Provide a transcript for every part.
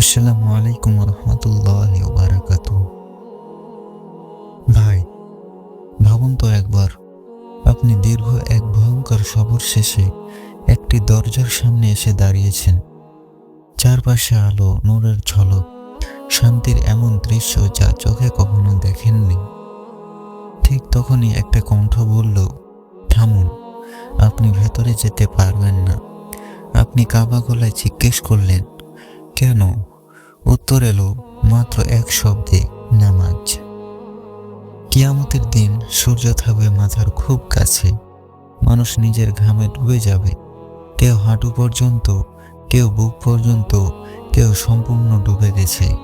আসসালামু আলাইকুম রহমতুল্লাহ বারাকাত ভাই, ভাবুন তো একবার, আপনি দীর্ঘ এক ভয়ঙ্কর সবর শেষে একটি দরজার সামনে এসে দাঁড়িয়েছেন। চারপাশে আলো, নূরের ঝলক, শান্তির এমন দৃশ্য যা চোখে কখনো দেখেননি। ঠিক তখনই একটা কণ্ঠ বলল, থামুন, আপনি ভেতরে যেতে পারবেন না। আপনি কাবা গলায় জিজ্ঞেস করলেন কেন? উত্তর এলো মাত্র এক শব্দে, নামাজ। কিয়ামতের দিন সূর্য থাকবে মাথার খুব কাছে। মানুষ নিজের ঘামে ডুবে যাবে। কেউ হাঁটু পর্যন্ত, কেউ বুক পর্যন্ত, কেউ সম্পূর্ণ ডুবে গেছে।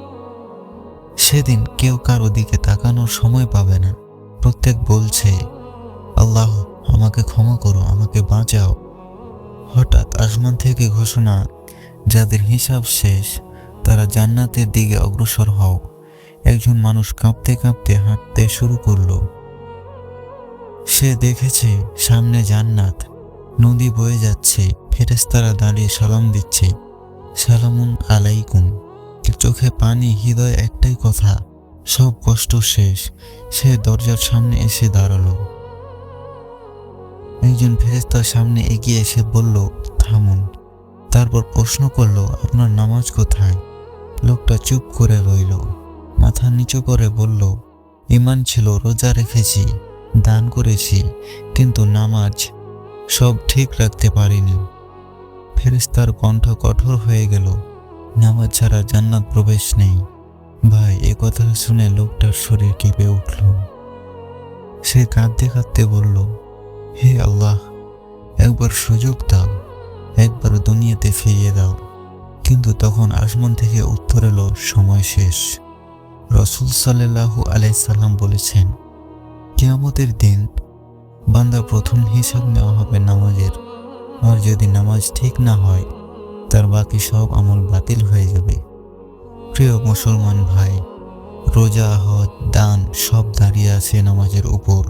সেদিন কেউ কারও দিকে তাকানোর সময় পাবে না। প্রত্যেক বলছে, আল্লাহ, আমাকে ক্ষমা করো, আমাকে বাঁচাও। হঠাৎ আসমান থেকে ঘোষণা যাদের হিসাব শেষ, তারা জান্নাতের দিকে অগ্রসর হও। একজন মানুষ কাঁপতে কাঁপতে হাঁটতে শুরু করল। সে দেখেছে সামনে জান্নাত। নদী বয়ে যাচ্ছে ফেরেস্তারা দাঁড়িয়ে সালাম দিচ্ছে। সালামুন আলাইকুম। চোখে পানি, হৃদয় একটাই কথা, সব কষ্ট শেষ। সে দরজার সামনে এসে দাঁড়াল। একজন ফেরেস্তার সামনে এগিয়ে এসে বলল, থামুন। তারপর প্রশ্ন করল, আপনার নামাজ কোথায়? লোকটা চুপ করে রইল। মাথা নিচু করে বলল ইমান ছিল, রোজা রেখেছি, দান করেছি, কিন্তু নামাজ সব ঠিক রাখতে পারিনি। ফেরেস্তার কণ্ঠ কঠোর হয়ে গেল। নামাজ ছাড়া জান্নাত প্রবেশ নেই। ভাই, এ কথা শুনে লোকটার শরীর কেঁপে উঠল। সে কাঁদতে কাঁদতে বলল, হে আল্লাহ, একবার সুযোগ দাও। একবার দুনিয়াতে ফিরিয়ে দাও। কিন্তু তখন আসমান থেকে উত্তর এলো, সময় শেষ। রসুল সাল্লাহু আলাইসাল্লাম বলেছেন, কেয়ামতের দিন বান্দা প্রথম হিসাব নেওয়া হবে নামাজের। আর যদি নামাজ ঠিক না হয়, তার বাকি সব আমল বাতিল হয়ে যাবে। প্রিয় মুসলমান ভাই, রোজা, হজ, দান সব দাঁড়িয়ে আছে নামাজের উপর।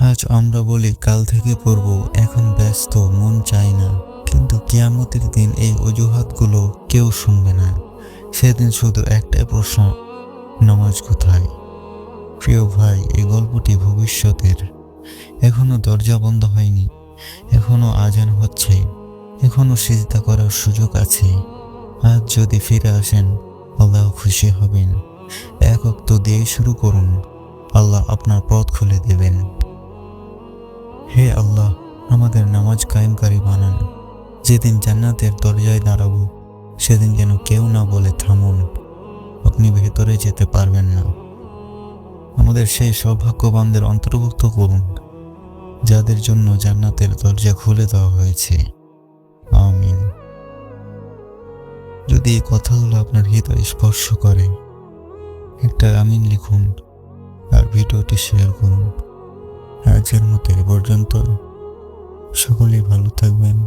আজ আমরা বলি, কাল থেকে পড়ব এখন ব্যস্ত, মন চায় না। কিন্তু কিয়ামতের দিন এই অজুহাতগুলো কেউ শুনবে না। সেদিন শুধু একটাই প্রশ্ন, নামাজ কোথায়? প্রিয় ভাই, এই গল্পটি ভবিষ্যতের। এখনও দরজা বন্ধ হয়নি, এখনও আজান হচ্ছে, এখনও সিজদা করার সুযোগ আছে। আজ যদি ফিরে আসেন, আল্লাহ খুশি হবেন। এক অক্ত দিয়ে শুরু করুন, আল্লাহ আপনার পথ খুলে দেবেন। হে আল্লাহ, আমাদের নামাজ কায়েমকারী বানান। যেদিন জান্নাতের দরজায় দাঁড়াবো, সেদিন যেন কেউ না বলে থামুন। আপনি ভেতরে যেতে পারবেন না। আমাদের সেই সৌভাগ্যবানদের অন্তর্ভুক্ত করুন, যাদের জন্য জান্নাতের দরজা খুলে দেওয়া হয়েছে। আমিন। যদি এই কথাগুলো আপনার হৃদয় স্পর্শ করে, একটা আমিন লিখুন আর ভিডিওটি শেয়ার করুন। আজকের মতো এ পর্যন্ত। সকলেই ভালো থাকবেন।